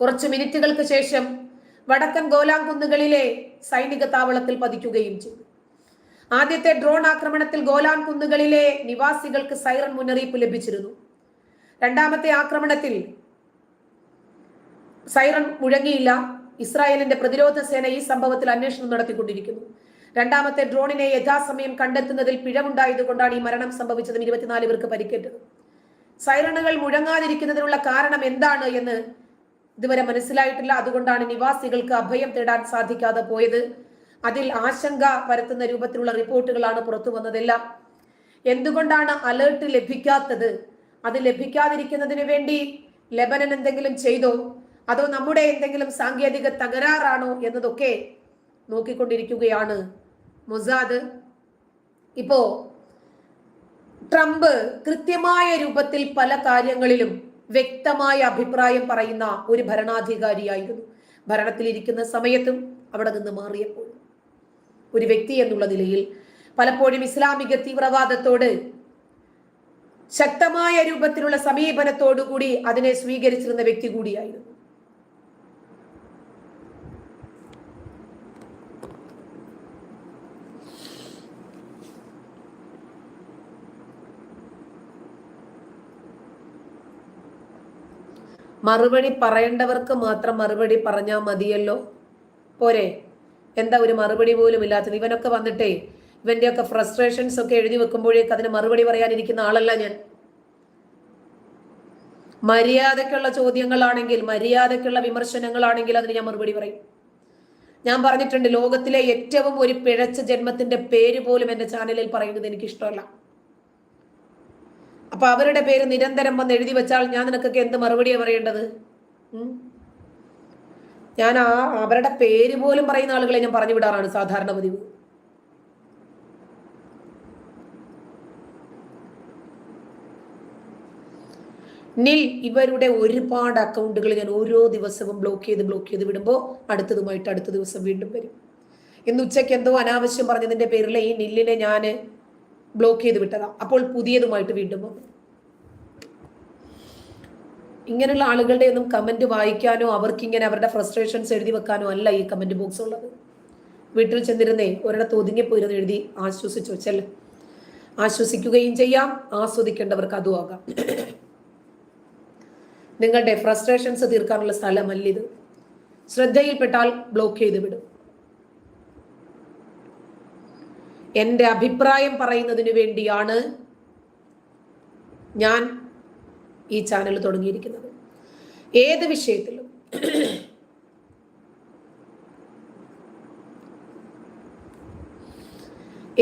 കുറച്ച് മിനിറ്റുകൾക്ക് ശേഷം വടക്കൻ ഗോലാൻകുന്നുകളിലെ സൈനിക താവളത്തിൽ പതിക്കുകയും ചെയ്തു. ആദ്യത്തെ ഡ്രോൺ ആക്രമണത്തിൽ ഗോലാൻ കുന്നുകളിലെ നിവാസികൾക്ക് സൈറൺ മുന്നറിയിപ്പ് ലഭിച്ചിരുന്നു. രണ്ടാമത്തെ ആക്രമണത്തിൽ സൈറൺ മുഴങ്ങിയില്ല. ഇസ്രായേലിന്റെ പ്രതിരോധ സേന ഈ സംഭവത്തിൽ അന്വേഷണം നടത്തിക്കൊണ്ടിരിക്കുന്നു. രണ്ടാമത്തെ ഡ്രോണിനെ യഥാസമയം കണ്ടെത്തുന്നതിൽ പിഴവുണ്ടായതുകൊണ്ടാണ് ഈ മരണം സംഭവിച്ചതും ഇരുപത്തിനാല് പേർക്ക് പരിക്കേറ്റത്. സൈറണുകൾ മുഴങ്ങാതിരിക്കുന്നതിനുള്ള കാരണം എന്താണ് എന്ന് ഇതുവരെ മനസ്സിലായിട്ടില്ല. അതുകൊണ്ടാണ് നിവാസികൾക്ക് അഭയം തേടാൻ സാധിക്കാതെ പോയത്. അതിൽ ആശങ്ക പരത്തുന്ന രൂപത്തിലുള്ള റിപ്പോർട്ടുകളാണ് പുറത്തു വന്നതെല്ലാം. എന്തുകൊണ്ടാണ് അലേർട്ട് ലഭിക്കാത്തത്? അത് ലഭിക്കാതിരിക്കുന്നതിന് വേണ്ടി ലെബനൻ എന്തെങ്കിലും ചെയ്തോ? അതോ നമ്മുടെ എന്തെങ്കിലും സാങ്കേതിക തകരാറാണോ എന്നതൊക്കെ നോക്കിക്കൊണ്ടിരിക്കുകയാണ് മൊസാദ്. ഇപ്പോ ട്രംപ് കൃത്യമായ രൂപത്തിൽ പല കാര്യങ്ങളിലും വ്യക്തമായ അഭിപ്രായം പറയുന്ന ഒരു ഭരണാധികാരിയായിരുന്നു. ഭരണത്തിലിരിക്കുന്ന സമയത്തും അവിടെ നിന്ന് മാറിയപ്പോൾ ഒരു വ്യക്തി എന്നുള്ള നിലയിൽ പലപ്പോഴും ഇസ്ലാമിക തീവ്രവാദത്തോട് ശക്തമായ രൂപത്തിലുള്ള സമീപനത്തോടുകൂടി അതിനെ സ്വീകരിച്ചിരുന്ന വ്യക്തി കൂടിയായിരുന്നു. മറുപടി പറയേണ്ടവർക്ക് മാത്രം മറുപടി പറഞ്ഞാൽ മതിയല്ലോ. പോരെ. എന്താ ഒരു മറുപടി പോലും ഇല്ലാത്തത്? ഇവനൊക്കെ വന്നിട്ടേ ഇവന്റെയൊക്കെ ഫ്രസ്ട്രേഷൻസ് ഒക്കെ എഴുതി വെക്കുമ്പോഴേക്ക് അതിന് മറുപടി പറയാനിരിക്കുന്ന ആളല്ല ഞാൻ. മര്യാദക്കുള്ള ചോദ്യങ്ങളാണെങ്കിൽ മര്യാദക്കുള്ള വിമർശനങ്ങളാണെങ്കിൽ അതിന് ഞാൻ മറുപടി പറയും. ഞാൻ പറഞ്ഞിട്ടുണ്ട് ലോകത്തിലെ ഏറ്റവും ഒരു പിഴച്ച ജന്മത്തിന്റെ പേര് പോലും എന്റെ ചാനലിൽ പറയുന്നത് എനിക്ക് ഇഷ്ടമല്ല അപ്പൊ അവരുടെ പേര് നിരന്തരം വന്ന് എഴുതി വെച്ചാൽ ഞാൻ നിനക്കൊക്കെ എന്ത് മറുപടിയാണ് പറയേണ്ടത്? ഞാൻ ആ അവരുടെ പേര് പോലും പറയുന്ന ആളുകളെ ഞാൻ പറഞ്ഞു വിടാറാണ് സാധാരണ പതിവ്. നിൽ ഇവരുടെ ഒരുപാട് അക്കൗണ്ടുകൾ ഞാൻ ഓരോ ദിവസവും ബ്ലോക്ക് ചെയ്ത് ബ്ലോക്ക് ചെയ്ത് വിടുമ്പോൾ അടുത്തതുമായിട്ട് അടുത്ത ദിവസം വീണ്ടും വരും. ഇന്ന് ഉച്ചയ്ക്ക് എന്തോ അനാവശ്യം പറഞ്ഞതിന്റെ പേരിൽ ഈ നില്ലിനെ ഞാൻ ബ്ലോക്ക് ചെയ്ത് വിട്ടതാ. അപ്പോൾ പുതിയതുമായിട്ട് വീണ്ടും വന്നു. ഇങ്ങനെയുള്ള ആളുകളുടെ ഒന്നും കമന്റ് വായിക്കാനോ അവർക്ക് ഇങ്ങനെ അവരുടെ ഫ്രസ്ട്രേഷൻസ് എഴുതി വെക്കാനോ അല്ല ഈ കമന്റ് ബോക്സ് ഉള്ളത്. വീട്ടിൽ ചെന്നിരുന്നേ ഒരിടത്ത് ഒതുങ്ങിപ്പോയിരുന്ന് എഴുതി ആശ്വസിച്ചു വെച്ചല്ലേ. ആശ്വസിക്കുകയും ചെയ്യാം ആസ്വദിക്കേണ്ടവർക്ക് അതും ആകാം. നിങ്ങളുടെ ഫ്രസ്ട്രേഷൻസ് തീർക്കാനുള്ള സ്ഥലമല്ലിത്. ശ്രദ്ധയിൽപ്പെട്ടാൽ ബ്ലോക്ക് ചെയ്ത് വിടും. എന്റെ അഭിപ്രായം പറയുന്നതിന് വേണ്ടിയാണ് ഞാൻ ഈ ചാനൽ തുടങ്ങിയിരിക്കുന്നത്. ഏത് വിഷയത്തിലും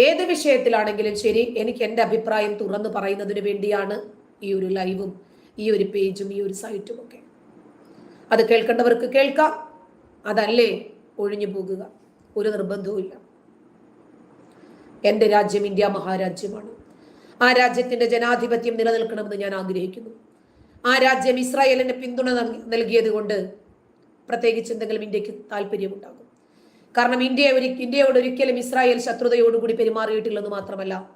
ഏത് വിഷയത്തിലാണെങ്കിലും ശരി എനിക്ക് എന്റെ അഭിപ്രായം തുറന്നു പറയുന്നതിന് വേണ്ടിയാണ് ഈ ഒരു ലൈവും ഈ ഒരു പേജും ഈ ഒരു സൈറ്റും ഒക്കെ. അത് കേൾക്കേണ്ടവർക്ക് കേൾക്കാം. അതല്ലേ ഒഴിഞ്ഞു പോകുക. ഒരു നിർബന്ധവും എന്റെ രാജ്യം ഇന്ത്യ മഹാരാജ്യമാണ്. ആ രാജ്യത്തിന്റെ ജനാധിപത്യം നിലനിൽക്കണമെന്ന് ഞാൻ ആഗ്രഹിക്കുന്നു. ആ രാജ്യം ഇസ്രായേലിന് പിന്തുണ നൽകി- നൽകിയത് കൊണ്ട് പ്രത്യേകിച്ച് എന്തെങ്കിലും ഇന്ത്യയ്ക്ക് താല്പര്യമുണ്ടാകും. കാരണം ഇന്ത്യ ഒരു ഇന്ത്യയോട് ഒരിക്കലും ഇസ്രായേൽ ശത്രുതയോടുകൂടി പെരുമാറിയിട്ടില്ലെന്ന് മാത്രമല്ല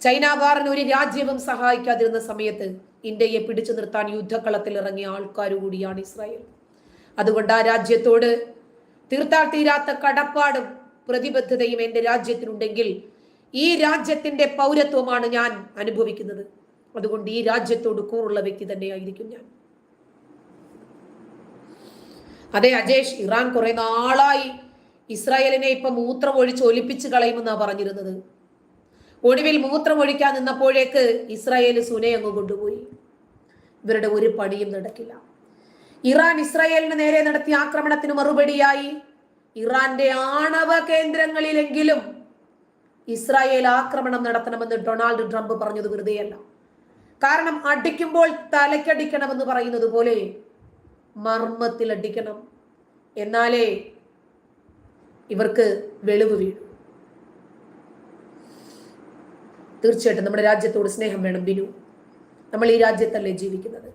ചൈന വാറിന് ഒരു രാജ്യവും സഹായിക്കാതിരുന്ന സമയത്ത് ഇന്ത്യയെ പിടിച്ചു നിർത്താൻ യുദ്ധക്കളത്തിൽ ഇറങ്ങിയ ആൾക്കാർ കൂടിയാണ് ഇസ്രായേൽ. അതുകൊണ്ട് ആ രാജ്യത്തോട് തീർത്താൽ തീരാത്ത കടപ്പാടും പ്രതിബദ്ധതയും എന്റെ രാജ്യത്തിനുണ്ടെങ്കിൽ ഈ രാജ്യത്തിന്റെ പൗരത്വമാണ് ഞാൻ അനുഭവിക്കുന്നത്. അതുകൊണ്ട് ഈ രാജ്യത്തോട് കൂറുള്ള വ്യക്തി തന്നെയായിരിക്കും ഞാൻ. അതെ അജേഷ് ഇറാൻ കുറെ നാളായി ഇസ്രായേലിനെ ഇപ്പൊ മൂത്രം ഒഴിച്ച് ഒലിപ്പിച്ച് കളയുമെന്നാണ് പറഞ്ഞിരുന്നത്. ഒടുവിൽ മൂത്രം ഒഴിക്കാൻ നിന്നപ്പോഴേക്ക് ഇസ്രായേൽ സുനെ അങ്ങ് കൊണ്ടുപോയി. ഇവരുടെ ഒരു പണിയും നടക്കില്ല. ഇറാൻ ഇസ്രായേലിന് നേരെ നടത്തിയ ആക്രമണത്തിന് മറുപടിയായി ഇറാന്റെ ആണവ കേന്ദ്രങ്ങളിലെങ്കിലും ഇസ്രായേൽ ആക്രമണം നടത്തണമെന്ന് ഡൊണാൾഡ് ട്രംപ് പറഞ്ഞത് വെറുതെയല്ല. കാരണം അടിക്കുമ്പോൾ തലക്കടിക്കണമെന്ന് പറയുന്നത് പോലെ മർമ്മത്തിൽ അടിക്കണം എന്നാലേ ഇവർക്ക് വെളിവ് വീഴും. തീർച്ചയായിട്ടും നമ്മുടെ രാജ്യത്തോട് സ്നേഹം വേണം ബിനു. നമ്മൾ ഈ രാജ്യത്തല്ലേ ജീവിക്കുന്നത്?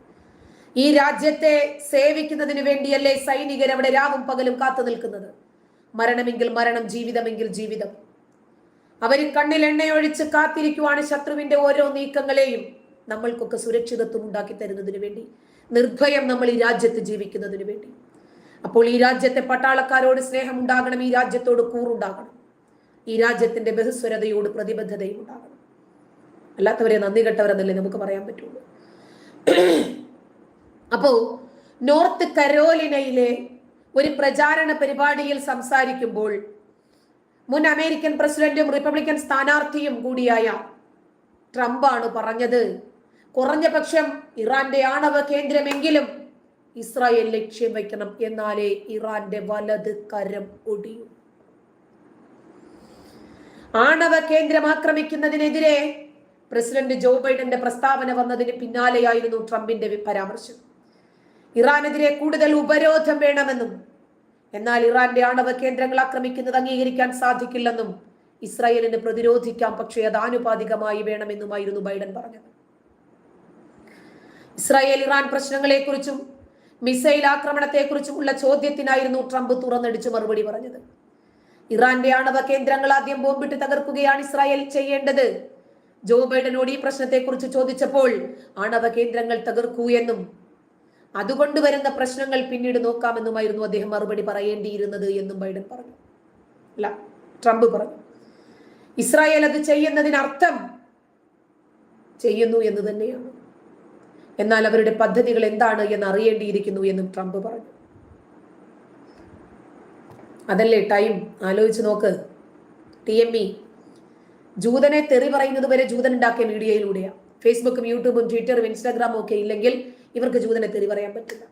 ഈ രാജ്യത്തെ സേവിക്കുന്നതിന് വേണ്ടിയല്ലേ സൈനികർ അവിടെ രാവും പകലും കാത്തു നിൽക്കുന്നത്? മരണമെങ്കിൽ മരണം ജീവിതമെങ്കിൽ ജീവിതം. അവർ കണ്ണിൽ എണ്ണയൊഴിച്ച് കാത്തിരിക്കുവാണ് ശത്രുവിന്റെ ഓരോ നീക്കങ്ങളെയും നമ്മൾക്കൊക്കെ സുരക്ഷിതത്വം ഉണ്ടാക്കി തരുന്നതിന് വേണ്ടി. നിർഭയം നമ്മൾ ഈ രാജ്യത്ത് ജീവിക്കുന്നതിന് വേണ്ടി. അപ്പോൾ ഈ രാജ്യത്തെ പട്ടാളക്കാരോട് സ്നേഹം ഉണ്ടാകണം ഈ രാജ്യത്തോട് കൂറുണ്ടാകണം. ഈ രാജ്യത്തിന്റെ ബഹുസ്വരതയോട് പ്രതിബദ്ധതയും ഉണ്ടാകണം. അല്ലാത്തവരെ നന്ദി കെട്ടവരെന്നല്ലേ നമുക്ക് പറയാൻ പറ്റുള്ളൂ. അപ്പോ നോർത്ത് കരോലിനയിലെ ഒരു പ്രചാരണ പരിപാടിയിൽ സംസാരിക്കുമ്പോൾ മുൻ അമേരിക്കൻ പ്രസിഡന്റും റിപ്പബ്ലിക്കൻ സ്ഥാനാർത്ഥിയും കൂടിയായ ട്രംപാണ് പറഞ്ഞത്. കുറഞ്ഞ പക്ഷം ഇറാന്റെ ആണവ കേന്ദ്രമെങ്കിലും ഇസ്രായേൽ ലക്ഷ്യം വയ്ക്കണം എന്നാലേ ഇറാന്റെ വലത് കരം ഒടിയൂ. ആണവ കേന്ദ്രം ആക്രമിക്കുന്നതിനെതിരെ പ്രസിഡന്റ് ജോ ബൈഡന്റെ പ്രസ്താവന വന്നതിന് പിന്നാലെയായിരുന്നു ട്രംപിന്റെ പരാമർശം. ഇറാനെതിരെ കൂടുതൽ ഉപരോധം വേണമെന്നും എന്നാൽ ഇറാന്റെ ആണവ കേന്ദ്രങ്ങൾ ആക്രമിക്കുന്നത് അംഗീകരിക്കാൻ സാധിക്കില്ലെന്നും ഇസ്രായേലിന് പ്രതിരോധിക്കാം പക്ഷേ അത് ആനുപാതികമായി വേണമെന്നുമായിരുന്നു ബൈഡൻ പറഞ്ഞത്. ഇസ്രായേൽ ഇറാൻ പ്രശ്നങ്ങളെക്കുറിച്ചും മിസൈൽ ആക്രമണത്തെക്കുറിച്ചുമുള്ള ചോദ്യത്തിനായിരുന്നു ട്രംപ് തുറന്നടിച്ചു മറുപടി പറഞ്ഞത്. ഇറാന്റെ ആണവ കേന്ദ്രങ്ങൾ ആദ്യം ബോംബിട്ട് തകർക്കുകയാണ് ഇസ്രായേൽ ചെയ്യേണ്ടത്. ജോ ബൈഡനോട് ഈ പ്രശ്നത്തെക്കുറിച്ച് ചോദിച്ചപ്പോൾ ആണവ കേന്ദ്രങ്ങൾ തകർക്കൂ എന്നും അതുകൊണ്ട് വരുന്ന പ്രശ്നങ്ങൾ പിന്നീട് നോക്കാമെന്നുമായിരുന്നു അദ്ദേഹം മറുപടി പറയേണ്ടിയിരുന്നത് എന്നും ബൈഡൻ പറഞ്ഞു. അല്ല ട്രംപ് പറഞ്ഞു. ഇസ്രായേൽ അത് ചെയ്യുന്നതിനർത്ഥം ചെയ്യുന്നു എന്ന് തന്നെയാണ്. എന്നാൽ അവരുടെ പദ്ധതികൾ എന്താണ് എന്ന് അറിയേണ്ടിയിരിക്കുന്നു എന്നും ട്രംപ് പറഞ്ഞു. അതല്ലേ ടൈം? ആലോചിച്ച് നോക്ക്. T M E. ജൂതനെ തെറി പറയുന്നത് വരെ ജൂതൻ ഉണ്ടാക്കിയ മീഡിയയിലൂടെയാണ് ഫേസ്ബുക്കും യൂട്യൂബും ട്വിറ്ററും ഇൻസ്റ്റാഗ്രാമും ഒക്കെ ഇല്ലെങ്കിൽ ഇവർക്ക് ജൂതനെ തെറി പറയാൻ പറ്റില്ല.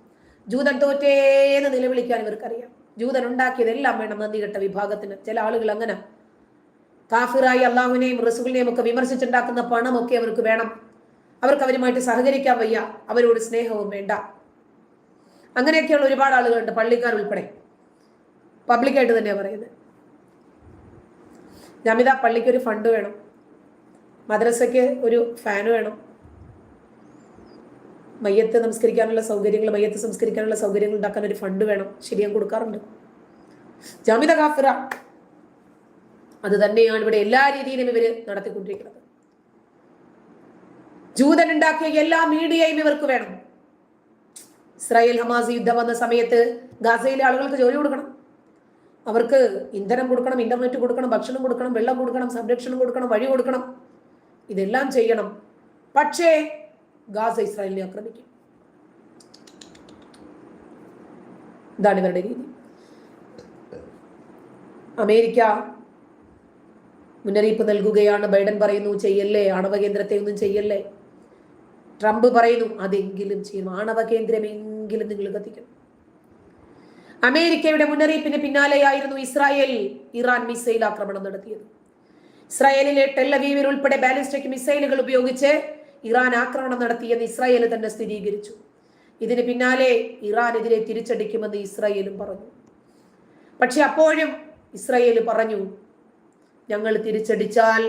ജൂതൻ തോറ്റേന്ന് നിലവിളിക്കാൻ ഇവർക്കറിയാം. ജൂതൻ ഉണ്ടാക്കിയതെല്ലാം വേണം നന്ദി കെട്ട വിഭാഗത്തിന്. ചില ആളുകൾ അങ്ങനെ. കാഫിറായി അള്ളാഹുവിനെയും റസൂലിനെയും ഒക്കെ വിമർശിച്ചുണ്ടാക്കുന്ന പണമൊക്കെ അവർക്ക് വേണം. അവർക്ക് അവരുമായിട്ട് സഹകരിക്കാൻ വയ്യ. അവരോട് സ്നേഹവും വേണ്ട. അങ്ങനെയൊക്കെയുള്ള ഒരുപാട് ആളുകളുണ്ട് പള്ളിക്കാർ ഉൾപ്പെടെ. പബ്ലിക്കായിട്ട് തന്നെയാണ് പറയുന്നത്. ജമിത പള്ളിക്ക് ഒരു ഫണ്ട് വേണം. മദ്രസയ്ക്ക് ഒരു ഫാൻ വേണം. മയ്യത്ത് നമസ്കരിക്കാനുള്ള സൗകര്യങ്ങൾ മയ്യത്ത് സംസ്കരിക്കാനുള്ള സൗകര്യങ്ങൾ ഉണ്ടാക്കാൻ ഒരു ഫണ്ട് വേണം. ശരിയാൻ കൊടുക്കാറുണ്ട്. ജാമിത കാഫിറ. അത് തന്നെയാണ് ഇവിടെ എല്ലാ രീതിയിലും ഇവർ നടത്തിക്കൊണ്ടിരിക്കുന്നത്. ജൂതൻ ഉണ്ടാക്കിയ എല്ലാ മീഡിയയും ഇവർക്ക് വേണം. ഇസ്രായേൽ ഹമാസ് യുദ്ധം വന്ന സമയത്ത് ഗാസയിലെ ആളുകൾക്ക് ജോലി കൊടുക്കണം. അവർക്ക് ഇന്ധനം കൊടുക്കണം ഇന്റർനെറ്റ് കൊടുക്കണം ഭക്ഷണം കൊടുക്കണം വെള്ളം കൊടുക്കണം സംരക്ഷണം കൊടുക്കണം വഴി കൊടുക്കണം. ഇതെല്ലാം ചെയ്യണം. പക്ഷേ ഗാസ ഇസ്രായേലിനെ ആക്രമിക്കും. ഇതാണ് ഇവരുടെ രീതി. അമേരിക്ക മുന്നറിയിപ്പ് നൽകുകയാണ്. ബൈഡൻ പറയുന്നു ചെയ്യല്ലേ? ആണവ കേന്ദ്രത്തെ ഒന്നും ചെയ്യല്ലേ? ട്രംപ് പറയുന്നു അതെങ്കിലും ചെയ്യും. ആണവ കേന്ദ്രമെങ്കിലും നിങ്ങൾ കത്തിക്കണം. അമേരിക്കയുടെ മുന്നറിയിപ്പിന് പിന്നാലെയായിരുന്നു ഇസ്രായേൽ. ഇറാൻ മിസൈൽ ആക്രമണം നടത്തിയത്. ഇസ്രായേലിലെ ടെല്ലവീവിൽ ഉൾപ്പെടെ ബാലിസ്റ്റിക് മിസൈലുകൾ ഉപയോഗിച്ച് ഇറാൻ ആക്രമണം നടത്തിയെന്ന് ഇസ്രായേൽ തന്നെ സ്ഥിരീകരിച്ചു. ഇതിന് പിന്നാലെ ഇറാനെതിരെ തിരിച്ചടിക്കുമെന്ന് ഇസ്രായേലും പറഞ്ഞു. പക്ഷെ അപ്പോഴും ഇസ്രായേൽ പറഞ്ഞു ഞങ്ങൾ തിരിച്ചടിച്ചാൽ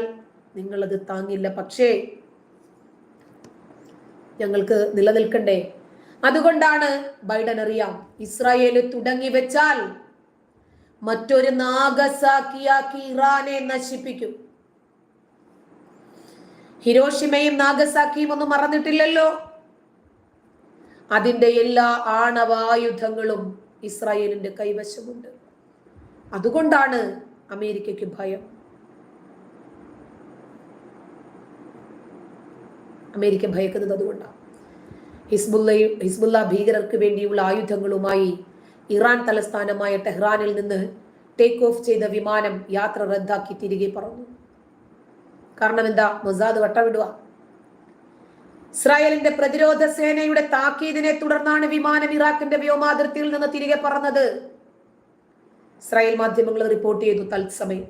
നിങ്ങളത് താങ്ങില്ല. പക്ഷേ ഞങ്ങൾക്ക് നിലനിൽക്കണ്ടേ? അതുകൊണ്ടാണ് ബൈഡൻ അറിയാം ഇസ്രായേൽ തുടങ്ങി വെച്ചാൽ മറ്റൊരു നാഗസാക്കിയാക്കി ഇറാനെ നശിപ്പിക്കും. ഹിരോഷിമയും നാഗസാക്കിയും ഒന്നും മറന്നിട്ടില്ലല്ലോ. അതിന്റെ എല്ലാ ആണവായുധങ്ങളും ഇസ്രായേലിന്റെ കൈവശമുണ്ട്. അതുകൊണ്ടാണ് അമേരിക്കയ്ക്ക് ഭയം. അമേരിക്ക ഭയക്കുന്നത് അതുകൊണ്ടാണ് ഹിസ്ബുല്ലയും ഹിസ്ബുല്ല ഭീകരർക്ക് വേണ്ടിയുള്ള ആയുധങ്ങളുമായി ഇറാൻ തലസ്ഥാനമായ ടെഹ്റാനിൽ നിന്ന് ടേക്ക് ഓഫ് ചെയ്ത വിമാനം യാത്ര റദ്ദാക്കി തിരികെ പറന്നു. കാരണം എന്താ? മൊസാദ് വട്ടവിടുക ഇസ്രായേലിന്റെ പ്രതിരോധ സേനയുടെ താക്കീതിനെ തുടർന്നാണ് വിമാനം ഇറാഖിന്റെ വ്യോമാതിർത്തിയിൽ നിന്ന് തിരികെ പറന്നത്. ഇസ്രായേൽ മാധ്യമങ്ങൾ റിപ്പോർട്ട് ചെയ്തു തത്സമയം.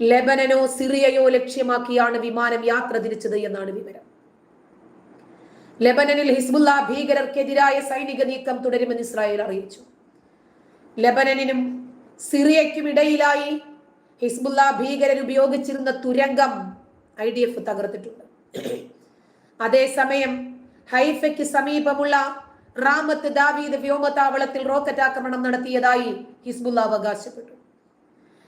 ലെബനനോ സിറിയയോ ലക്ഷ്യമാക്കിയാണ് വിമാനം യാത്ര തിരിച്ചത് എന്നാണ് വിവരം. ലെബനനിൽ ഹിസ്ബുല്ല ഭീകരർക്കെതിരായ സൈനിക നീക്കം തുടരുമെന്ന് ഇസ്രായേൽ അറിയിച്ചു. ലെബനനും സിറിയയ്ക്കും ഇടയിലായി ഹിസ്ബുല്ല ഭീകരർ ഉപയോഗിച്ചിരുന്ന തുരങ്കം ഐ ഡി എഫ് തകർത്തിട്ടുണ്ട്. അതേസമയം ഹൈഫയ്ക്ക് സമീപമുള്ള റാമത്ത് ദാവീദ് വ്യോമതാവളത്തിൽ റോക്കറ്റ് ആക്രമണം നടത്തിയതായി ഹിസ്ബുല്ല അവകാശപ്പെട്ടു.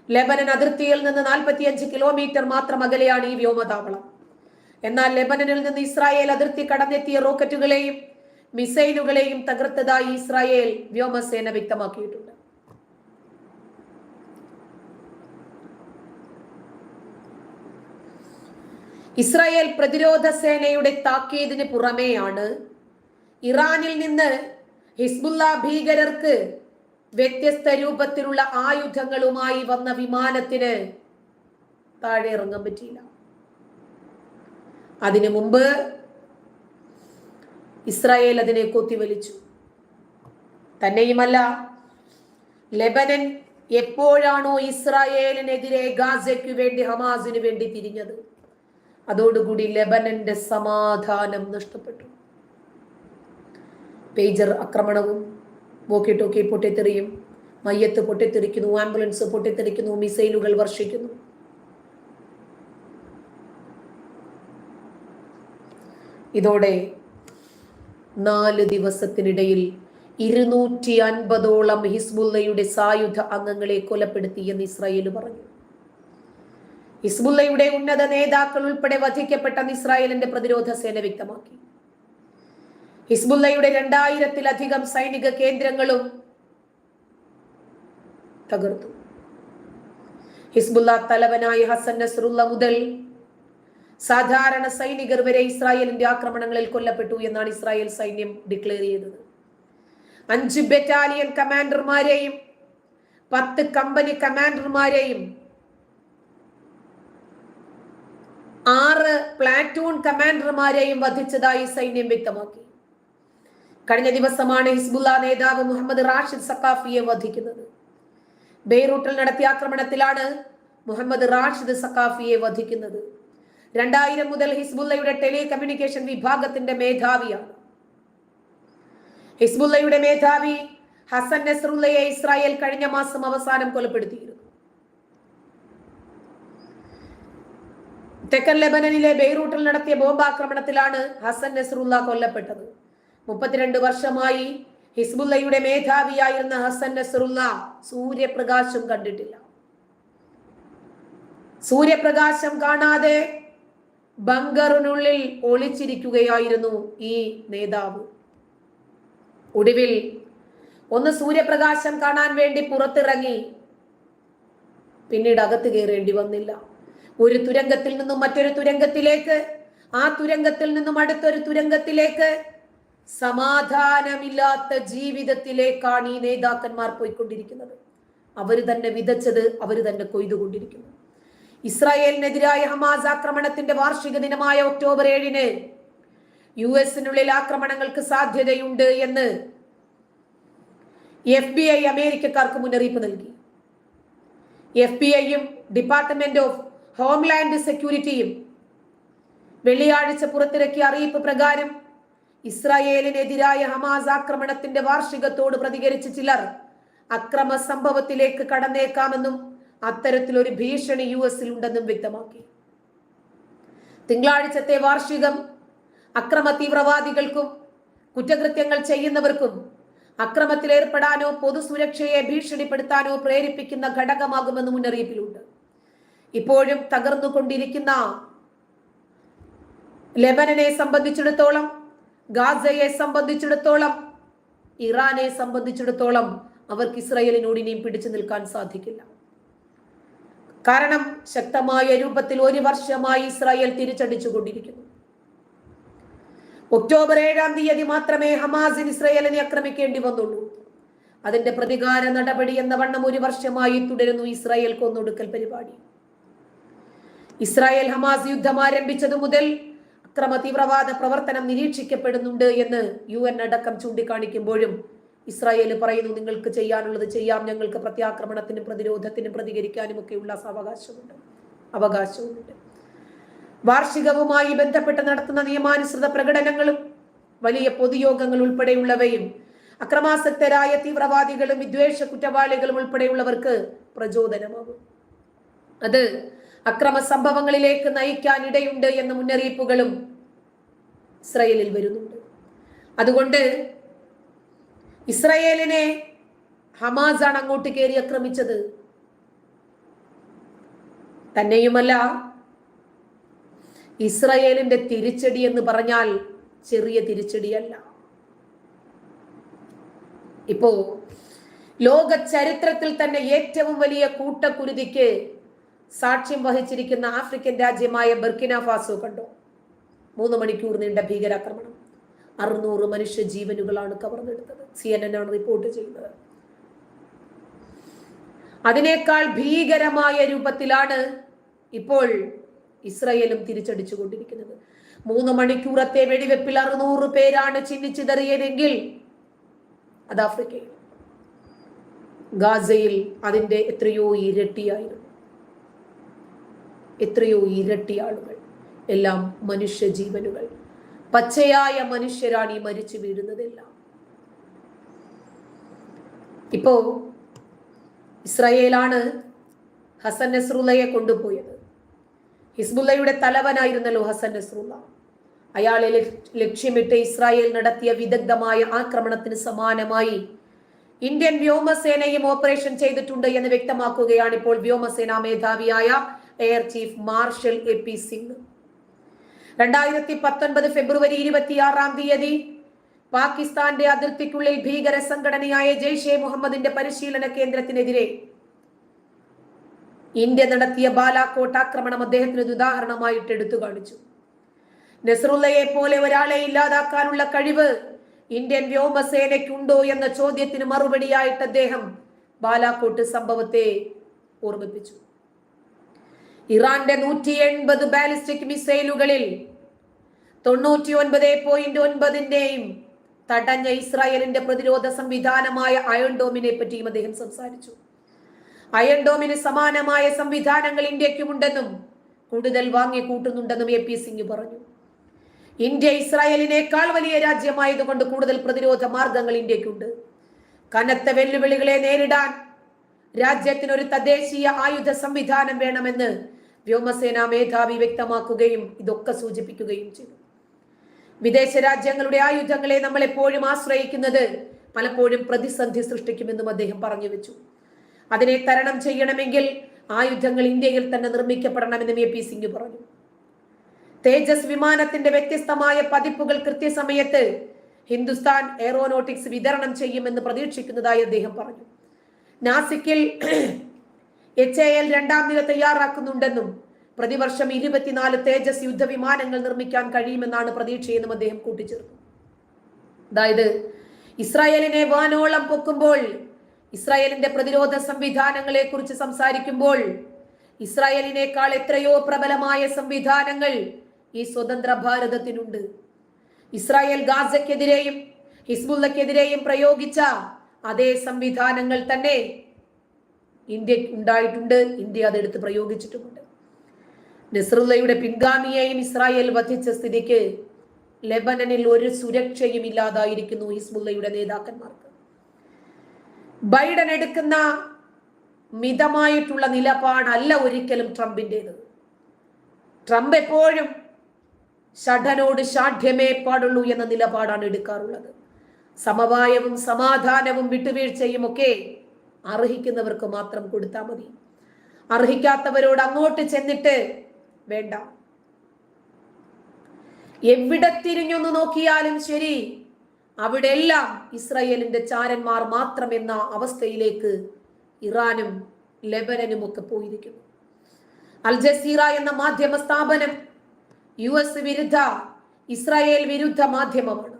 ലെബനൻ അതിർത്തിയിൽ നിന്ന് നാൽപ്പത്തിയഞ്ച് കിലോമീറ്റർ മാത്രം അകലെയാണ് ഈ വ്യോമതാവളം എന്നാൽ ലെബനനിൽ നിന്ന് ഇസ്രായേൽ അതിർത്തി കടന്നെത്തിയ റോക്കറ്റുകളെയും മിസൈലുകളെയും തകർത്തതായി ഇസ്രായേൽ വ്യോമസേന വ്യക്തമാക്കിയിട്ടുണ്ട്. ഇസ്രായേൽ പ്രതിരോധ സേനയുടെ താക്കീതിന് പുറമെയാണ് ഇറാനിൽ നിന്ന് ഹിസ്ബുല്ല ഭീകരർക്ക് വ്യത്യസ്ത രൂപത്തിലുള്ള ആയുധങ്ങളുമായി വന്ന വിമാനത്തിന് താഴെ ഇറങ്ങാൻ പറ്റിയില്ല. അതിനു മുമ്പ് ഇസ്രായേൽ അതിനെ കൊത്തിവലിച്ചു തന്നെയുമല്ല ലെബനൻ എപ്പോഴാണോ ഇസ്രായേലിനെതിരെ ഗാസയ്ക്ക് വേണ്ടി ഹമാസിന് വേണ്ടി തിരിഞ്ഞത്? അതോടുകൂടി ലെബനന്റെ സമാധാനം നഷ്ടപ്പെട്ടു. പേജർ ആക്രമണവും വോക്കി ടോക്കി പൊട്ടിത്തെറിയും മയ്യത്ത് പൊട്ടിത്തെറിക്കുന്നു ആംബുലൻസ് പൊട്ടിത്തെറിക്കുന്നു മിസൈലുകൾ വർഷിക്കുന്നു. ഇതോടെ നാല് ദിവസത്തിനിടയിൽ ഇരുന്നൂറ്റി അൻപതോളം ഹിസ്ബുല്ലയുടെ സായുധ അംഗങ്ങളെ കൊലപ്പെടുത്തിയെന്ന് ഇസ്രായേൽ പറഞ്ഞു. ഹിസ്ബുല്ലയുടെ ഉന്നത നേതാക്കൾ ഉൾപ്പെടെ വധിക്കപ്പെട്ടെന്ന് ഇസ്രായേലിന്റെ പ്രതിരോധ സേന വ്യക്തമാക്കി. ഹിസ്ബുല്ലയുടെ രണ്ടായിരത്തിലധികം സൈനിക കേന്ദ്രങ്ങളും തകർത്തു. ഹിസ്ബുല്ല തലവനായ ഹസൻ നസറുല്ല മുതൽ സാധാരണ സൈനികർ വരെ ഇസ്രായേലിന്റെ ആക്രമണങ്ങളിൽ കൊല്ലപ്പെട്ടു എന്നാണ് ഇസ്രായേൽ സൈന്യം ഡിക്ലെയർ ചെയ്തത്. അഞ്ച് ബറ്റാലിയൻ കമാൻഡർമാരെയും പത്ത് കമ്പനി കമാൻഡർമാരെയും ആറ് പ്ലാറ്റൂൺ കമാൻഡർമാരെയും വധിച്ചതായി സൈന്യം വ്യക്തമാക്കി. കഴിഞ്ഞ ദിവസമാണ് ഹിസ്ബുല്ല നേതാവ് മുഹമ്മദ് റാഷിദ് സക്കാഫിയെ വധിക്കുന്നത്. ബെയ്റൂട്ടിൽ നടത്തിയ ആക്രമണത്തിലാണ് മുഹമ്മദ് റാഷിദ് സക്കാഫിയെ വധിക്കുന്നത്. രണ്ടായിരം മുതൽ ഹിസ്ബുല്ലയുടെ ടെലികമ്മ്യൂണിക്കേഷൻ വിഭാഗത്തിന്റെ മേധാവിയാണ്. ഹിസ്ബുല്ലയുടെ മേധാവി ഹസൻ നസറുല്ലയെ ഇസ്രായേൽ കഴിഞ്ഞ മാസം അവസാനം കൊലപ്പെടുത്തിയിരുന്നു. തെക്കൻ ലെബനനിലെ ബെയ്റൂട്ടിൽ നടത്തിയ ബോംബാക്രമണത്തിലാണ് ഹസൻ നസറുല്ല കൊല്ലപ്പെട്ടത്. മുപ്പത്തിരണ്ട് വർഷമായി ഹിസ്ബുല്ലയുടെ മേധാവിയായിരുന്ന ഹസൻ നസറുല്ല സൂര്യപ്രകാശം കണ്ടിട്ടില്ല. സൂര്യപ്രകാശം കാണാതെ ബങ്കറിനുള്ളിൽ ഒളിച്ചിരിക്കുകയായിരുന്നു ഈ നേതാവ്. ഒടുവിൽ ഒന്ന് സൂര്യപ്രകാശം കാണാൻ വേണ്ടി പുറത്തിറങ്ങി പിന്നീട് അകത്ത് കയറേണ്ടി വന്നില്ല. ഒരു തുരങ്കത്തിൽ നിന്നും മറ്റൊരു തുരങ്കത്തിലേക്ക് ആ തുരങ്കത്തിൽ നിന്നും അടുത്തൊരു തുരങ്കത്തിലേക്ക്. സമാധാനമില്ലാത്ത ജീവിതത്തിലേക്കാണ് ഈ നേതാക്കന്മാർ പോയിക്കൊണ്ടിരിക്കുന്നത്. അവർ തന്നെ വിതച്ചത് അവർ തന്നെ കൊയ്തുകൊണ്ടിരിക്കുന്നു. ഇസ്രായേലിനെതിരായ ഹമാസ് ആക്രമണത്തിന്റെ വാർഷിക ദിനമായ ഒക്ടോബർ ഏഴിന് യു എസിനുള്ളിൽ ആക്രമണങ്ങൾക്ക് സാധ്യതയുണ്ട് എന്ന് എഫ് ബി ഐ അമേരിക്കക്കാർക്ക് മുന്നറിയിപ്പ് നൽകി. എഫ് ബി ഐയും ഡിപ്പാർട്ട്മെന്റ് ഓഫ് ഹോംലാൻഡ് സെക്യൂരിറ്റിയും വെള്ളിയാഴ്ച പുറത്തിറക്കിയ അറിയിപ്പ് പ്രകാരം ഇസ്രായേലിനെതിരായ ഹമാസ് ആക്രമണത്തിന്റെ വാർഷികത്തോട് പ്രതികരിച്ച് ചിലർ അക്രമ സംഭവത്തിലേക്ക് കടന്നേക്കാമെന്നും അത്തരത്തിലൊരു ഭീഷണി യു എസിൽ ഉണ്ടെന്നും വ്യക്തമാക്കി. തിങ്കളാഴ്ചത്തെ വാർഷികം അക്രമ തീവ്രവാദികൾക്കും കുറ്റകൃത്യങ്ങൾ ചെയ്യുന്നവർക്കും അക്രമത്തിലേർപ്പെടാനോ പൊതുസുരക്ഷയെ ഭീഷണിപ്പെടുത്താനോ പ്രേരിപ്പിക്കുന്ന ഘടകമാകുമെന്ന് മുന്നറിയിപ്പിലുണ്ട്. ഇപ്പോഴും തകർന്നുകൊണ്ടിരിക്കുന്ന ലെബനനെ സംബന്ധിച്ചിടത്തോളം ഗാസയെ സംബന്ധിച്ചിടത്തോളം ഇറാനെ സംബന്ധിച്ചിടത്തോളം അവർക്ക് ഇസ്രയേലിനോട് ഇനിയും പിടിച്ചു നിൽക്കാൻ സാധിക്കില്ല. കാരണം ശക്തമായ രൂപത്തിൽ ഒരു വർഷമായി ഇസ്രായേൽ തിരിച്ചടിച്ചുകൊണ്ടിരിക്കുന്നു. ഒക്ടോബർ ഏഴാം തീയതി മാത്രമേ ഹമാസിന് ഇസ്രയേലിനെ ആക്രമിക്കേണ്ടി വന്നുള്ളൂ. അതിന്റെ പ്രതികാര നടപടി എന്ന വണ്ണം ഒരു വർഷമായി തുടരുന്നു ഇസ്രായേൽ കൊന്നൊടുക്കൽ പരിപാടി. ഇസ്രായേൽ ഹമാസ് യുദ്ധം ആരംഭിച്ചതു മുതൽ അക്രമ തീവ്രവാദ പ്രവർത്തനം നിരീക്ഷിക്കപ്പെടുന്നുണ്ട് എന്ന് യു എൻ അടക്കം ചൂണ്ടിക്കാണിക്കുമ്പോഴും ഇസ്രായേൽ പറയുന്നു നിങ്ങൾക്ക് ചെയ്യാനുള്ളത് ചെയ്യാം. ഞങ്ങൾക്ക് പ്രത്യാക്രമണത്തിനും പ്രതിരോധത്തിനും പ്രതികരിക്കാനും ഒക്കെയുള്ള അവകാശമുണ്ട് അവകാശവുമുണ്ട്. വാർഷികവുമായി ബന്ധപ്പെട്ട് നടത്തുന്ന നിയമാനുസൃത പ്രകടനങ്ങളും വലിയ പൊതുയോഗങ്ങൾ ഉൾപ്പെടെയുള്ളവയും അക്രമാസക്തരായ തീവ്രവാദികളും വിദ്വേഷ കുറ്റവാളികളും ഉൾപ്പെടെയുള്ളവർക്ക് പ്രചോദനമാകും അത് അക്രമ സംഭവങ്ങളിലേക്ക് നയിക്കാനിടയുണ്ട് എന്ന മുന്നറിയിപ്പുകളും ഇസ്രയേലിൽ വരുന്നുണ്ട്. അതുകൊണ്ട് ഇസ്രയേലിനെ ഹമാസാണ് അങ്ങോട്ട് കയറി ആക്രമിച്ചത്. തന്നെയുമല്ല ഇസ്രയേലിന്റെ തിരിച്ചടി എന്ന് പറഞ്ഞാൽ ചെറിയ തിരിച്ചടിയല്ല. ഇപ്പോ ലോക ചരിത്രത്തിൽ തന്നെ ഏറ്റവും വലിയ കൂട്ടക്കുരുതിക്ക് സാക്ഷ്യം വഹിച്ചിരിക്കുന്ന ആഫ്രിക്കൻ രാജ്യമായ ബർക്കിന ഫാസോ കണ്ടു? മൂന്ന് മണിക്കൂർ നീണ്ട ഭീകരാക്രമണം. അറുന്നൂറ് മനുഷ്യ ജീവനുകളാണ് കവർന്നെടുത്തത്. സി എൻ എൻ ആണ് റിപ്പോർട്ട് ചെയ്യുന്നത്. അതിനേക്കാൾ ഭീകരമായ രൂപത്തിലാണ് ഇപ്പോൾ ഇസ്രയേലും തിരിച്ചടിച്ചുകൊണ്ടിരിക്കുന്നത്. മൂന്ന് മണിക്കൂറത്തെ വെടിവെപ്പിൽ അറുന്നൂറ് പേരാണ് ചിഹ്നിച്ചിതറിയതെങ്കിൽ അത് ആഫ്രിക്കയിൽ. ഗാസയിൽ അതിന്റെ എത്രയോ ഇരട്ടിയായിരുന്നു. എത്രയോ ഇരട്ടി ആളുകൾ എല്ലാം മനുഷ്യ ജീവനുകൾ പച്ചയായ മനുഷ്യരാണ് ഈ മരിച്ചു വീഴുന്നതെല്ലാം. ഇപ്പോ ഇസ്രയേലാണ് ഹസൻ നസ്രുള്ളയെ കൊണ്ടുപോയത്. ഹിസ്ബുല്ലയുടെ തലവനായിരുന്നല്ലോ ഹസൻ നസ്രുള്ള. അയാളെ ലക്ഷ്യമിട്ട് ഇസ്രായേൽ നടത്തിയ വിദഗ്ധമായ ആക്രമണത്തിന് സമാനമായി ഇന്ത്യൻ വ്യോമസേനയും ഓപ്പറേഷൻ ചെയ്തിട്ടുണ്ട് എന്ന് വ്യക്തമാക്കുകയാണ് ഇപ്പോൾ വ്യോമസേനാ മേധാവിയായ air chief marshal A P Singh. രണ്ടായിരത്തി പത്തൊൻപത് ഫെബ്രുവരി ഇരുപത്തിയാറാം തീയതി പാകിസ്ഥാന്റെ അതിർത്തിക്കുള്ളിൽ ഭീകര സംഘടനയായ ജെയ്ഷെ മുഹമ്മദിന്റെ പരിശീലന കേന്ദ്രത്തിനെതിരെ ഇന്ത്യ നടത്തിയ ബാലാക്കോട്ട് ആക്രമണം അദ്ദേഹത്തിന് ഒരു ഉദാഹരണമായിട്ട് എടുത്തു കാണിച്ചു. നെസ്രുല്ലയെ പോലെ ഒരാളെ ഇല്ലാതാക്കാനുള്ള കഴിവ് ഇന്ത്യൻ വ്യോമസേനയ്ക്കുണ്ടോ എന്ന ചോദ്യത്തിന് മറുപടിയായിട്ട് അദ്ദേഹം ബാലാക്കോട്ട് സംഭവത്തെ ഓർമ്മിപ്പിച്ചു. ഇറാന്റെ നൂറ്റി എൺപത് ബാലിസ്റ്റിക് മിസൈലുകളിൽ തൊണ്ണൂറ്റി ഒൻപത് പോയിന്റ് ഒൻപതിന്റെയും തടഞ്ഞ ഇസ്രായേലിന്റെ പ്രതിരോധ സംവിധാനമായ അയൺഡോമിനെ പറ്റിയും അദ്ദേഹം സംസാരിച്ചു. അയൺ അയൺഡോമിന് സമാനമായ സംവിധാനങ്ങൾ ഇന്ത്യക്കുമുണ്ടെന്നും കൂടുതൽ വാങ്ങിക്കൂട്ടുന്നുണ്ടെന്നും എ പി സിംഗ് പറഞ്ഞു. ഇന്ത്യ ഇസ്രായേലിനേക്കാൾ വലിയ രാജ്യമായതുകൊണ്ട് കൂടുതൽ പ്രതിരോധ മാർഗങ്ങൾ ഇന്ത്യക്കുണ്ട്. കനത്ത വെല്ലുവിളികളെ നേരിടാൻ രാജ്യത്തിന് ഒരു തദ്ദേശീയ ആയുധ സംവിധാനം വേണമെന്ന് വ്യോമസേനാ മേധാവി വ്യക്തമാക്കുകയും ഇതൊക്കെ സൂചിപ്പിക്കുകയും ചെയ്തു. വിദേശ രാജ്യങ്ങളുടെ ആയുധങ്ങളെ നമ്മൾ എപ്പോഴും ആശ്രയിക്കുന്നത് പലപ്പോഴും പ്രതിസന്ധി സൃഷ്ടിക്കുമെന്നും അദ്ദേഹം പറഞ്ഞു വെച്ചു. അതിനെ തരണം ചെയ്യണമെങ്കിൽ ആയുധങ്ങൾ ഇന്ത്യയിൽ തന്നെ നിർമ്മിക്കപ്പെടണമെന്നും എ പി സിംഗ് പറഞ്ഞു. തേജസ് വിമാനത്തിന്റെ വ്യത്യസ്തമായ പതിപ്പുകൾ കൃത്യസമയത്ത് ഹിന്ദുസ്ഥാൻ എയറോനോട്ടിക്സ് വിതരണം ചെയ്യുമെന്ന് പ്രതീക്ഷിക്കുന്നതായി അദ്ദേഹം പറഞ്ഞു. നാസിക്കിൽ എച്ച് എ എൽ രണ്ടാം നില തയ്യാറാക്കുന്നുണ്ടെന്നും പ്രതിവർഷം ഇരുപത്തിനാല് തേജസ് യുദ്ധ വിമാനങ്ങൾ നിർമ്മിക്കാൻ കഴിയുമെന്നാണ് പ്രതീക്ഷയെന്നും അദ്ദേഹം കൂട്ടിച്ചേർത്തു. അതായത് ഇസ്രായേലിനെ വാനോളം പൊക്കുമ്പോൾ ഇസ്രായേലിന്റെ പ്രതിരോധ സംവിധാനങ്ങളെ കുറിച്ച് സംസാരിക്കുമ്പോൾ ഇസ്രായേലിനേക്കാൾ എത്രയോ പ്രബലമായ സംവിധാനങ്ങൾ ഈ സ്വതന്ത്ര ഭാരതത്തിനുണ്ട്. ഇസ്രായേൽ ഗാസയ്ക്കെതിരെയും ഹിസ്ബുള്ളക്കെതിരെയും പ്രയോഗിച്ച അതേ സംവിധാനങ്ങൾ തന്നെ ഇന്ത്യ ഉണ്ടായിട്ടുണ്ട് ഇന്ത്യ അതെടുത്ത് പ്രയോഗിച്ചിട്ടുമുണ്ട്. നസ്രുള്ളയുടെ പിൻഗാമിയെയും ഇസ്രായേൽ വധിച്ച സ്ഥിതിക്ക് ലെബനനിൽ ഒരു സുരക്ഷയും ഇല്ലാതായിരിക്കുന്നു ഹിസ്ബുള്ളയുടെ നേതാക്കന്മാർക്ക്. ബൈഡൻ എടുക്കുന്ന മിതമായിട്ടുള്ള നിലപാടല്ല ഒരിക്കലും ട്രംപിന്റെത് ട്രംപ് എപ്പോഴും ഷഠനോട് ഷാഠ്യമേ പാടുള്ളൂ എന്ന നിലപാടാണ് എടുക്കാറുള്ളത്. സമവായവും സമാധാനവും വിട്ടുവീഴ്ചയും ഒക്കെ അർഹിക്കുന്നവർക്ക് മാത്രം കൊടുത്താൽ മതി. അർഹിക്കാത്തവരോട് അങ്ങോട്ട് ചെന്നിട്ട് വേണ്ട. എവിടെ തിരിഞ്ഞൊന്ന് നോക്കിയാലും ശരി അവിടെ എല്ലാം ഇസ്രയേലിന്റെ ചാരന്മാർ മാത്രം എന്ന അവസ്ഥയിലേക്ക് ഇറാനും ലെബനനും ഒക്കെ പോയിരിക്കുന്നു. അൽ ജസീറ എന്ന മാധ്യമ സ്ഥാപനം യു എസ് വിരുദ്ധ ഇസ്രായേൽ വിരുദ്ധ മാധ്യമമാണ്.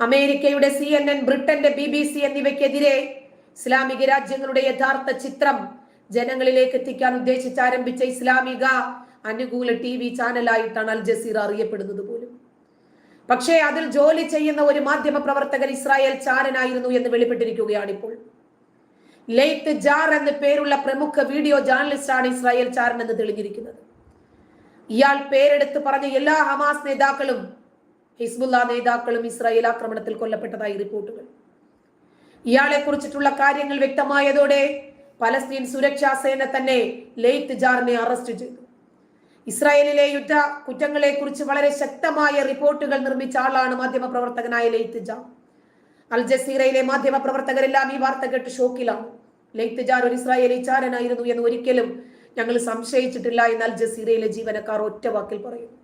അമേരിക്കയുടെ സി എൻ എൻ ബ്രിട്ടന്റെ ബി ബി സി എന്നിവയ്ക്കെതിരെ ഇസ്ലാമിക രാജ്യങ്ങളുടെ യഥാർത്ഥ ചിത്രം ജനങ്ങളിലേക്ക് എത്തിക്കാൻ ഉദ്ദേശിച്ച് ആരംഭിച്ച ഇസ്ലാമിക അനുകൂല ടി വി ചാനലായിട്ടാണ് അൽ ജസീറ അറിയപ്പെടുന്നത് പോലും. പക്ഷേ അതിൽ ജോലി ചെയ്യുന്ന ഒരു മാധ്യമ പ്രവർത്തകൻ ഇസ്രായേൽ ചാരനായിരുന്നു എന്ന് വെളിപ്പെട്ടിരിക്കുകയാണ് ഇപ്പോൾ ലെയ്ത്ത് ജാർ എന്ന പേരുള്ള പ്രമുഖ വീഡിയോ ജേർണലിസ്റ്റ് ആണ് ഇസ്രായേൽ ചാരൻ എന്ന് തെളിഞ്ഞിരിക്കുന്നത്. ഇയാൾ പേരെടുത്ത് പറഞ്ഞ എല്ലാ ഹമാസ് നേതാക്കളും ഹിസ്ബുല്ല നേതാക്കളും ഇസ്രായേൽ ആക്രമണത്തിൽ കൊല്ലപ്പെട്ടതായി റിപ്പോർട്ടുകൾ. ഇയാളെ കുറിച്ചിട്ടുള്ള കാര്യങ്ങൾ വ്യക്തമായതോടെ പലസ്തീൻ സുരക്ഷാ സേന തന്നെ ലെയ്ത്ത് ജാറിനെ അറസ്റ്റ് ചെയ്തു. ഇസ്രായേലിലെ യുദ്ധ കുറ്റങ്ങളെ കുറിച്ച് വളരെ ശക്തമായ റിപ്പോർട്ടുകൾ നിർമ്മിച്ച ആളാണ് മാധ്യമപ്രവർത്തകനായ ലെയ്ത്ത് ജാർ. അൽ ജസീറയിലെ മാധ്യമ പ്രവർത്തകരെല്ലാം ഈ വാർത്ത കേട്ട് ഷോക്കിലാണ്. ലെയ്ത്ത് ജാർ ഒരു ഇസ്രായേലി ചാരനായിരുന്നു എന്ന് ഒരിക്കലും ഞങ്ങൾ സംശയിച്ചിട്ടില്ല എന്ന് അൽ ജസീറയിലെ ജീവനക്കാർ ഒറ്റ വാക്കിൽ പറയുന്നു.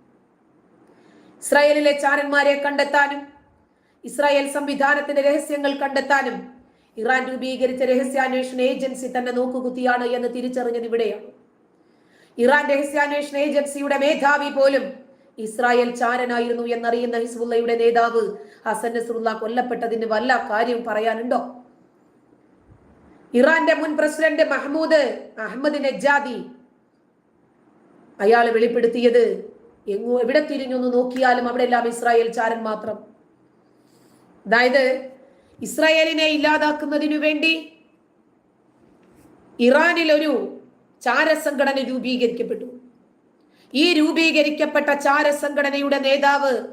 ഇസ്രായേലിലെ ചാരന്മാരെ കണ്ടെത്താനും ഇസ്രായേൽ സംവിധാനത്തിന്റെ രഹസ്യങ്ങൾ കണ്ടെത്താനും ഇറാൻ രൂപീകരിച്ച രഹസ്യാന്വേഷണ ഏജൻസി തന്നെ നോക്കുകുത്തിയാണ് എന്ന് തിരിച്ചറിഞ്ഞത് ഇവിടെയാണ്. ഇറാൻ രഹസ്യാന്വേഷണ ഏജൻസിയുടെ മേധാവി പോലും ഇസ്രായേൽ ചാരനായിരുന്നു എന്നറിയുന്ന ഹിസ്ബുല്ലയുടെ നേതാവ് ഹസൻ നസറുല്ല കൊല്ലപ്പെട്ടതിന് വല്ല കാര്യം പറയാനുണ്ടോ? ഇറാന്റെ മുൻ പ്രസിഡന്റ് മഹ്മൂദ് അഹമ്മദ് നജാദി അയാളെ വെളിപ്പെടുത്തിയത് എങ്ങോ എവിടെ തിരിഞ്ഞൊന്ന് നോക്കിയാലും അവിടെ എല്ലാം ഇസ്രായേൽ ചാരൻ മാത്രം. അതായത് ഇസ്രായേലിനെ ഇല്ലാതാക്കുന്നതിനു വേണ്ടി ഇറാനിൽ ഒരു ചാരസംഘടന രൂപീകരിക്കപ്പെട്ടു. ഈ രൂപീകരിക്കപ്പെട്ട ചാരസംഘടനയുടെ നേതാവ്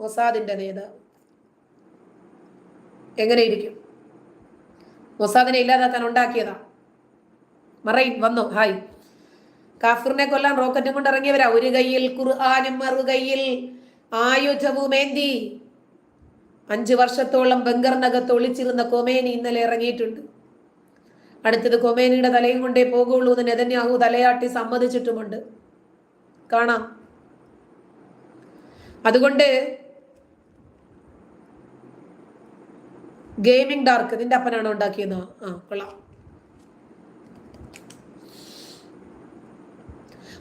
മൊസാദിന്റെ നേതാവ്. എങ്ങനെയിരിക്കും? മൊസാദിനെ ഇല്ലാതാക്കാൻ ഉണ്ടാക്കിയതാ? മറൈൻ വന്നു? ഹായ്. കാഫിറിനെ കൊല്ലാൻ റോക്കറ്റും കൊണ്ട് ഇറങ്ങിയവരാ? ഒരു കയ്യിൽ ഖുർആാനും മറുകയിൽ ആയുധവുമേന്തി അഞ്ചു വർഷത്തോളം ബംഗറിനകത്ത് ഒളിച്ചിരുന്ന കൊമേനി ഇന്നലെ ഇറങ്ങിയിട്ടുണ്ട്. അടുത്തത് കൊമേനിയുടെ തലയും കൊണ്ടേ പോകുള്ളൂ എന്ന് നെതന്യാഹു തലയാട്ടി സമ്മതിച്ചിട്ടുമുണ്ട്. കാണാം. അതുകൊണ്ട് ഗെയിമിംഗ് ഡാർക്ക് നിന്റെ അപ്പനാണോ ഉണ്ടാക്കിയത് ആ കൊള്ളാം.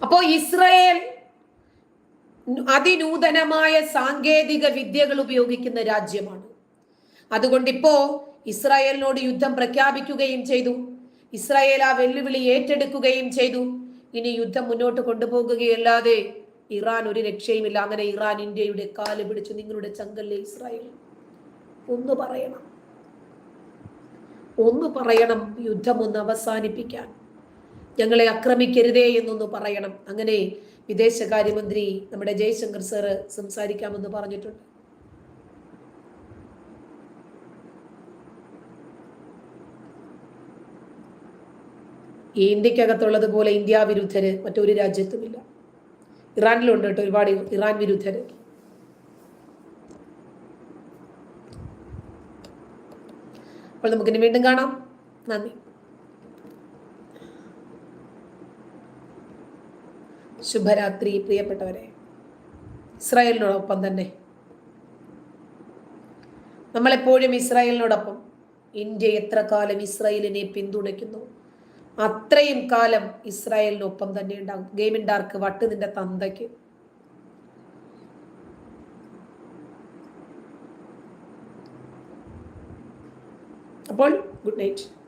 അപ്പോ ഇസ്രയേൽ അതിനൂതനമായ സാങ്കേതിക വിദ്യകൾ ഉപയോഗിക്കുന്ന രാജ്യമാണ്. അതുകൊണ്ട് ഇപ്പോ ഇസ്രായേലിനോട് യുദ്ധം പ്രഖ്യാപിക്കുകയും ചെയ്തു. ഇസ്രായേൽ ആ വെല്ലുവിളി ഏറ്റെടുക്കുകയും ചെയ്തു. ഇനി യുദ്ധം മുന്നോട്ട് കൊണ്ടുപോകുകയല്ലാതെ ഇറാൻ ഒരു രക്ഷയുമില്ല. അങ്ങനെ ഇറാൻ ഇന്ത്യയുടെ കാൽ പിടിച്ചു നിങ്ങളുടെ ചങ്കല്ലേ ഇസ്രായേൽ? ഒന്ന് പറയണം. ഒന്ന് പറയണം യുദ്ധം ഒന്ന് അവസാനിപ്പിക്കാൻ. ഞങ്ങളെ ആക്രമിക്കരുതേ എന്നൊന്ന് പറയണം. അങ്ങനെ വിദേശകാര്യമന്ത്രി നമ്മുടെ ജയശങ്കർ സാറ് സംസാരിക്കാമെന്ന് പറഞ്ഞിട്ടുണ്ട്. ഈ ഇന്ത്യക്കകത്തുള്ളത് പോലെ ഇന്ത്യ വിരുദ്ധര് മറ്റൊരു രാജ്യത്തുമില്ല. ഇറാനിലുണ്ട് കേട്ടോ ഒരുപാട് ഇറാൻ വിരുദ്ധര്. അപ്പോൾ നമുക്കിനി വീണ്ടും കാണാം. നന്ദി. ശുഭരാത്രി പ്രിയപ്പെട്ടവരെ. ഇസ്രായേലിനോടൊപ്പം തന്നെ. നമ്മളെപ്പോഴും ഇസ്രായേലിനോടൊപ്പം. ഇന്ത്യ എത്ര കാലം ഇസ്രായേലിനെ പിന്തുണയ്ക്കുന്നു? അത്രയും കാലം ഇസ്രായേലിനൊപ്പം തന്നെ ഉണ്ടാകും. ഗെയിമിൻ ഡാർക്ക് വട്ട് നിന്റെ തന്തയ്ക്ക്. അപ്പോൾ ഗുഡ് നൈറ്റ്.